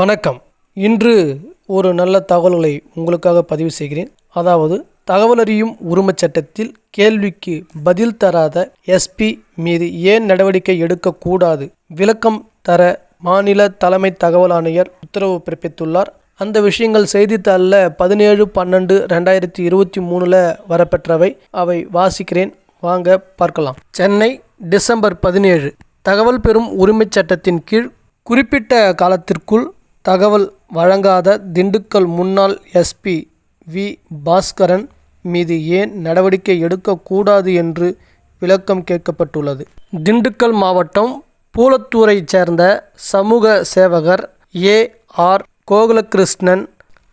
வணக்கம். இன்று ஒரு நல்ல தகவல்களை உங்களுக்காக பதிவு செய்கிறேன். அதாவது தகவல் அறியும் உரிமைச் சட்டத்தில் கேள்விக்கு பதில் தராத எஸ்பி மீது ஏன் நடவடிக்கை எடுக்கக்கூடாது? விளக்கம் தர மாநில தலைமை தகவல் ஆணையர் உத்தரவு பிறப்பித்துள்ளார். அந்த விஷயங்கள் செய்தித்தாளில் பதினேழு பன்னெண்டு ரெண்டாயிரத்தி இருபத்தி மூணில் வரப்பெற்றவை. அவை வாசிக்கிறேன். வாங்க பார்க்கலாம். சென்னை டிசம்பர் பதினேழு. தகவல் பெறும் உரிமைச் சட்டத்தின் கீழ் குறிப்பிட்ட காலத்திற்குள் தகவல் வழங்காத திண்டுக்கல் முன்னாள் எஸ்பி வி. பாஸ்கரன் மீது ஏன் நடவடிக்கை எடுக்கக்கூடாது என்று விளக்கம் கேட்கப்பட்டுள்ளது. திண்டுக்கல் மாவட்டம் பூலத்தூரைச் சேர்ந்த சமூக சேவகர் ஏ. ஆர். கோகுலகிருஷ்ணன்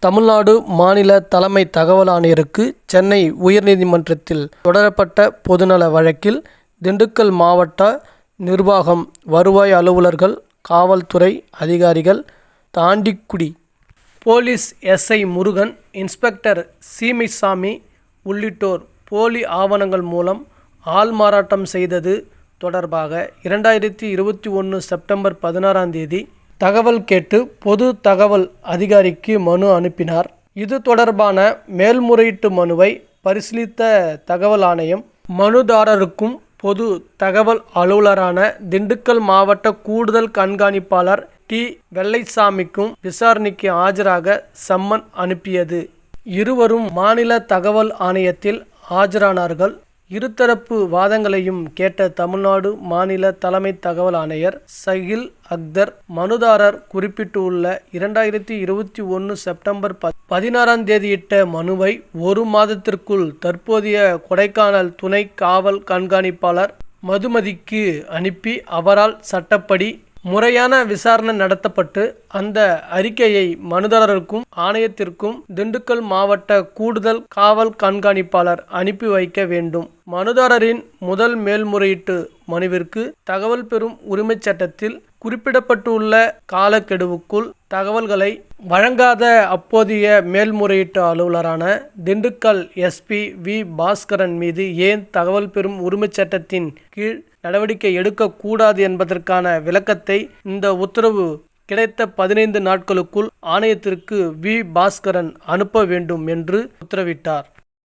தமிழ்நாடு மாநில தலைமை தகவல் ஆணையருக்கு சென்னை உயர்நீதிமன்றத்தில் தொடரப்பட்ட பொதுநல வழக்கில் திண்டுக்கல் மாவட்ட நிர்வாகம் வருவாய் அலுவலர்கள் காவல்துறை அதிகாரிகள் Thandikudi. Police SI Murugan inspector Seemaisamy உள்ளிட்டோர் போலி ஆவணங்கள் மூலம் ஆள் மாறாட்டம் செய்தது தொடர்பாக இரண்டாயிரத்தி இருபத்தி ஒன்று செப்டம்பர் பதினாறாம் தேதி தகவல் கேட்டு பொது தகவல் அதிகாரிக்கு மனு அனுப்பினார். இது தொடர்பான மேல்முறையீட்டு மனுவை பரிசீலித்த தகவல் ஆணையம் மனுதாரருக்கும் பொது தகவல் அலுவலரான திண்டுக்கல் மாவட்ட கூடுதல் கண்காணிப்பாளர் டி. வெள்ளைசாமிக்கும் விசாரணைக்கு ஆஜராக சம்மன் அனுப்பியது. இருவரும் மாநில தகவல் ஆணையத்தில் ஆஜரானார்கள். இருதரப்பு வாதங்களையும் கேட்ட தமிழ்நாடு மாநில தலைமை தகவல் ஆணையர் சகில் அக்தர் மனுதாரர் குறிப்பிட்டுள்ள இரண்டாயிரத்தி இருபத்தி ஒன்று செப்டம்பர் ப பதினாறாம் தேதியிட்ட மனுவை ஒரு மாதத்திற்குள் தற்போதைய கொடைக்கானல் துணை காவல் கண்காணிப்பாளர் மதுமதிக்கு அனுப்பி அவரால் சட்டப்படி முறையான விசாரணை நடத்தப்பட்டு அந்த அறிக்கையை மனுதாரருக்கும் ஆணையத்திற்கும் திண்டுக்கல் மாவட்ட கூடுதல் காவல் கண்காணிப்பாளர் அனுப்பி வைக்க வேண்டும். மனுதாரரின் முதல் மேல்முறையீட்டு மனுவிற்கு தகவல் பெறும் உரிமைச் சட்டத்தில் குறிப்பிடப்பட்டுள்ள காலக்கெடுவுக்குள் தகவல்களை வழங்காத அப்போதைய மேல்முறையீட்டு அலுவலரான திண்டுக்கல் எஸ்பி வி பாஸ்கரன் மீது ஏன் தகவல் பெறும் உரிமைச் சட்டத்தின் கீழ் நடவடிக்கை எடுக்கக்கூடாது என்பதற்கான விளக்கத்தை இந்த உத்தரவு கிடைத்த பதினைந்து நாட்களுக்குள் ஆணையத்திற்கு வி. பாஸ்கரன் அனுப்ப வேண்டும் என்று உத்தரவிட்டார்.